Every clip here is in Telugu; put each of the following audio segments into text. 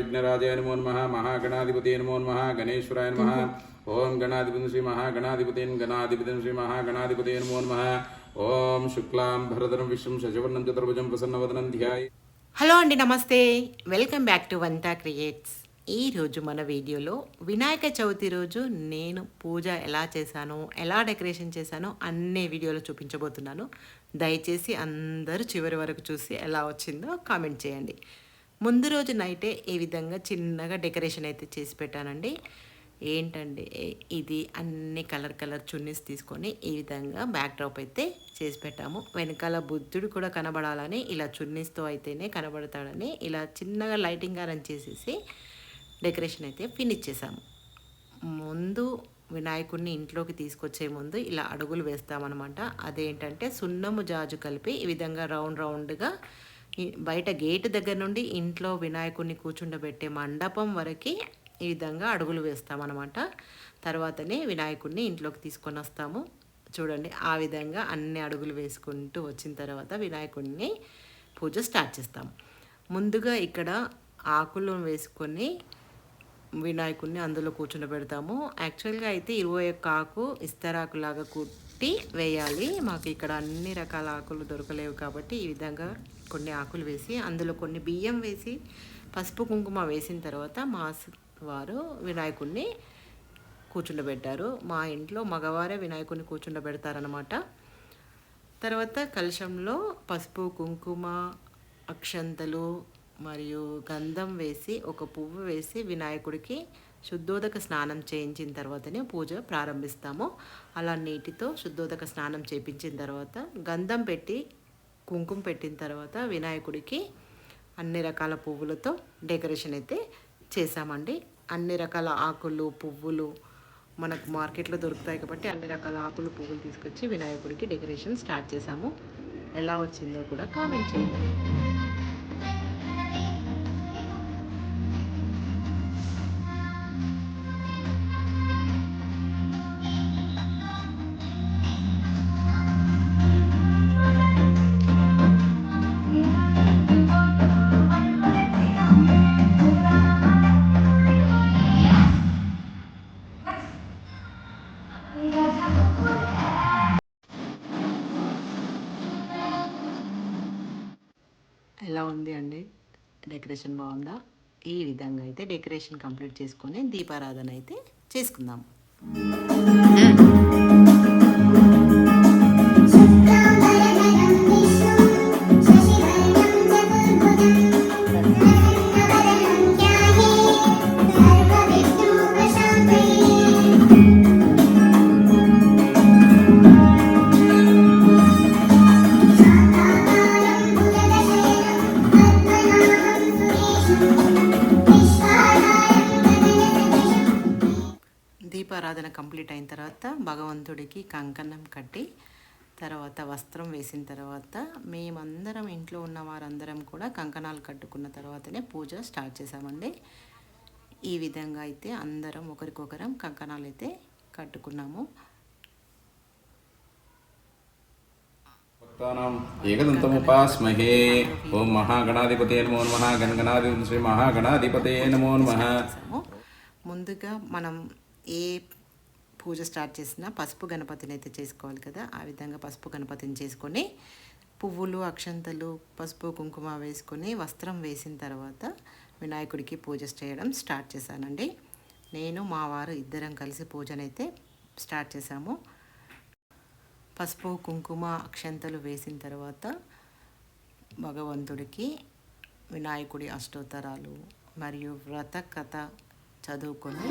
విఘ్నరాజాయ నమో నమ మహాగణాధిపతి నమో నమ గణేశ్వరాయ నమ ఓం గణాధిపతి శ్రీ మహాగణాధిపతి గణాధిపతి శ్రీ మహాగణాధిపతి నమో నమ ఓం శుక్లాం భరతరం విశ్వం శశవర్ణం చతుర్భుజం ప్రసన్నవదనం ధ్యాయ. హలో అండి నమస్తే. వెల్కమ్ బ్యాక్ టు వంతా క్రియేట్స్. ఈరోజు మన వీడియోలో వినాయక చవితి రోజు నేను పూజ ఎలా చేశానో ఎలా డెకరేషన్ చేశానో అన్ని వీడియోలో చూపించబోతున్నాను. దయచేసి అందరూ చివరి వరకు చూసి ఎలా వచ్చిందో కామెంట్ చేయండి. ముందు రోజు నైటే ఈ విధంగా చిన్నగా డెకరేషన్ అయితే చేసి పెట్టానండి? ఏంటండి? ఇది అన్ని కలర్ కలర్ చున్నీస్ తీసుకొని ఈ విధంగా బ్యాక్ డ్రాప్ అయితే చేసి పెట్టాము. వెనకాల బుద్ధుడు కూడా కనబడాలని ఇలా చున్నీస్తో అయితేనే కనబడతాడని ఇలా చిన్నగా లైటింగ్ అరేంజ్ చేసేసి డెకరేషన్ అయితే ఫినిష్ చేసాము ముందు వినాయకుడిని ఇంట్లోకి తీసుకొచ్చే ముందు ఇలా అడుగులు వేస్తామన్నమాట. అదేంటంటే సున్నము జాజు కలిపి ఈ విధంగా రౌండ్ రౌండ్గా బయట గేట్ దగ్గర నుండి ఇంట్లో వినాయకుడిని కూర్చుండబెట్టే మండపం వరకు ఈ విధంగా అడుగులు వేస్తామన్నమాట. తర్వాతనే వినాయకుడిని ఇంట్లోకి తీసుకొని వస్తాము. చూడండి ఆ విధంగా అన్ని అడుగులు వేసుకుంటూ వచ్చిన తర్వాత వినాయకుడిని పూజ స్టార్ట్ చేస్తాము ముందుగా ఇక్కడ ఆకులు వేసుకొని వినాయకుడిని అందులో కూర్చుండబెడతాము. యాక్చువల్గా అయితే ఇరవై ఒక్క ఆకు ఇస్తరాకులాగా కుట్టి వేయాలి. మాకు ఇక్కడ అన్ని రకాల ఆకులు దొరకలేవు కాబట్టి ఈ విధంగా కొన్ని ఆకులు వేసి అందులో కొన్ని బియ్యం వేసి పసుపు కుంకుమ వేసిన తర్వాత మా వారు వినాయకుడిని కూర్చుండబెట్టారు. మా ఇంట్లో మగవారే వినాయకుడిని కూర్చుండబెడతారనమాట తర్వాత కలశంలో పసుపు కుంకుమ అక్షంతలు మరియు గంధం వేసి ఒక పువ్వు వేసి వినాయకుడికి శుద్ధోదక స్నానం చేయించిన తర్వాతనే పూజ ప్రారంభిస్తాము. అలా నీటితో శుద్ధోదక స్నానం చేయించిన తర్వాత గంధం పెట్టి కుంకుమ పెట్టిన తర్వాత వినాయకుడికి అన్ని రకాల పువ్వులతో డెకరేషన్ అయితే చేసామండి అన్ని రకాల ఆకులు పువ్వులు మనకు మార్కెట్లో దొరుకుతాయి కాబట్టి అన్ని రకాల ఆకులు పువ్వులు తీసుకొచ్చి వినాయకుడికి డెకరేషన్ స్టార్ట్ చేసాము ఎలా వచ్చిందో కూడా కామెంట్ చేయండి. ఎలా ఉంది అండి? డెకరేషన్ బాగుందా? ఈ విధంగా అయితే డెకరేషన్ కంప్లీట్ చేసుకొని దీపారాధన అయితే చేసుకుందాం. తర్వాత భగవంతుడికి కంకణం కట్టి తర్వాత వస్త్రం వేసిన తర్వాత మేమందరం ఇంట్లో ఉన్న వారందరం కూడా కంకణాలు కట్టుకున్న తర్వాతనే పూజ స్టార్ట్ చేసామండి ఈ విధంగా అయితే అందరం ఒకరికొకరం కంకణాలు అయితే కట్టుకున్నాము. ఏకదంతముపాస్మహే. ఓం మహాగణాధిపతే నమో నమ. శ్రీ మహాగణాధిపతే నమో నమ. ముందుగా మనం ఏ పూజ స్టార్ట్ చేసిన పసుపు గణపతిని అయితే చేసుకోవాలి కదా. ఆ విధంగా పసుపు గణపతిని చేసుకొని పువ్వులు అక్షంతలు పసుపు కుంకుమ వేసుకొని వస్త్రం వేసిన తర్వాత వినాయకుడికి పూజ చేయడం స్టార్ట్ చేశానండి. నేను మా వారు ఇద్దరం కలిసి పూజనైతే స్టార్ట్ చేశాము. పసుపు కుంకుమ అక్షంతలు వేసిన తర్వాత భగవంతుడికి వినాయకుడి అష్టోత్తరాలు మరియు వ్రత కథ చదువుకొని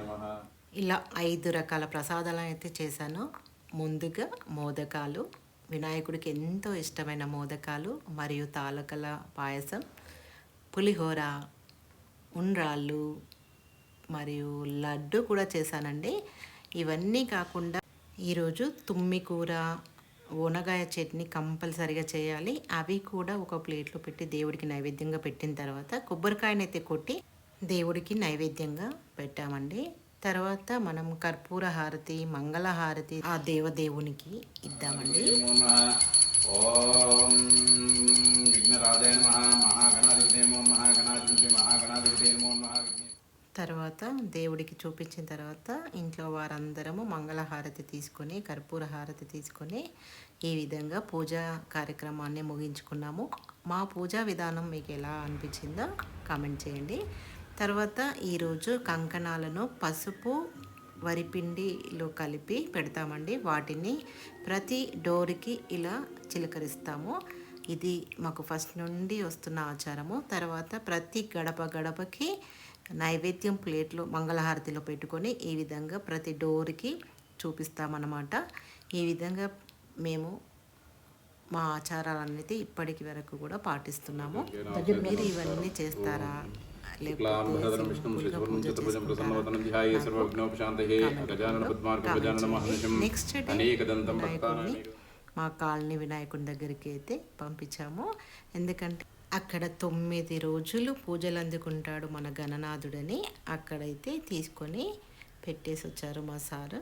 నమః ఇలా ఐదు రకాల ప్రసాదాలను అయితే చేశాను. ముందుగా మోదకాలు. వినాయకుడికి ఎంతో ఇష్టమైన మోదకాలు మరియు తాలకల పాయసం. పులిహోర ఉండ్రాళ్ళు మరియు లడ్డు కూడా చేశానండి. ఇవన్నీ కాకుండా ఈరోజు తుమ్మి కూర ఓనగాయ చట్నీ కంపల్సరిగా చేయాలి. అవి కూడా ఒక ప్లేట్లో పెట్టి దేవుడికి నైవేద్యంగా పెట్టిన తర్వాత కొబ్బరికాయనైతే కొట్టి దేవుడికి నైవేద్యంగా పెట్టామండి. తర్వాత మనం కర్పూర హారతి మంగళ హారతి ఆ దేవదేవునికి ఇద్దామండి. ఓం విఘ్నరాజాయ మహాగణాధిపతి మహా తర్వాత దేవుడికి చూపించిన తర్వాత ఇంట్లో వారందరము మంగళహారతి తీసుకొని కర్పూర హారతి తీసుకొని ఈ విధంగా పూజా కార్యక్రమాన్ని ముగించుకున్నాము. మా పూజా విధానం మీకు ఎలా అనిపించిందో కామెంట్ చేయండి. తర్వాత ఈరోజు కంకణాలను పసుపు వరిపిండిలో కలిపి పెడతామండి. వాటిని ప్రతి డోర్కి ఇలా చిలకరిస్తాము. ఇది మాకు ఫస్ట్ నుండి వస్తున్న ఆచారము. తర్వాత ప్రతి గడప గడపకి నైవేద్యం ప్లేట్లో మంగళహారతిలో పెట్టుకొని ఈ విధంగా ప్రతి డోర్కి చూపిస్తామన్నమాట. ఈ విధంగా మేము మా ఆచారాలన్నైతే ఇప్పటికి వరకు కూడా పాటిస్తున్నాము. మీరు ఇవన్నీ చేస్తారా? నెక్స్ట్ డే మా కాలనీ వినాయకుడి దగ్గరికి అయితే పంపించాము. ఎందుకంటే అక్కడ తొమ్మిది రోజులు పూజలు అందుకుంటాడు మన గణనాథుడని అక్కడైతే తీసుకొని పెట్టేసి వచ్చారు మా సారు.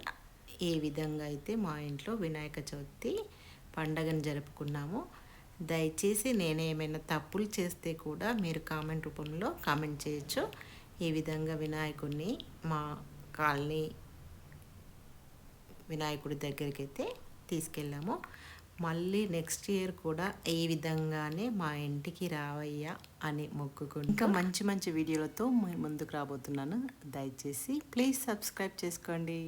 ఏ విధంగా అయితే మా ఇంట్లో వినాయక చవితి పండగను జరుపుకున్నాము దయచేసి నేను ఏమైనా తప్పులు చేస్తే కూడా మీరు కామెంట్ రూపంలో కామెంట్ చేయొచ్చు. ఈ విధంగా వినాయకుడిని మా కాలనీ వినాయకుడి దగ్గరికి అయితే తీసుకెళ్ళాము. మళ్ళీ నెక్స్ట్ ఇయర్ కూడా ఈ విధంగానే మా ఇంటికి రావయ్యా అని మొక్కుకుంటూ ఇంకా మంచి మంచి వీడియోలతో ముందుకు రాబోతున్నాను. దయచేసి ప్లీజ్ సబ్స్క్రైబ్ చేసుకోండి.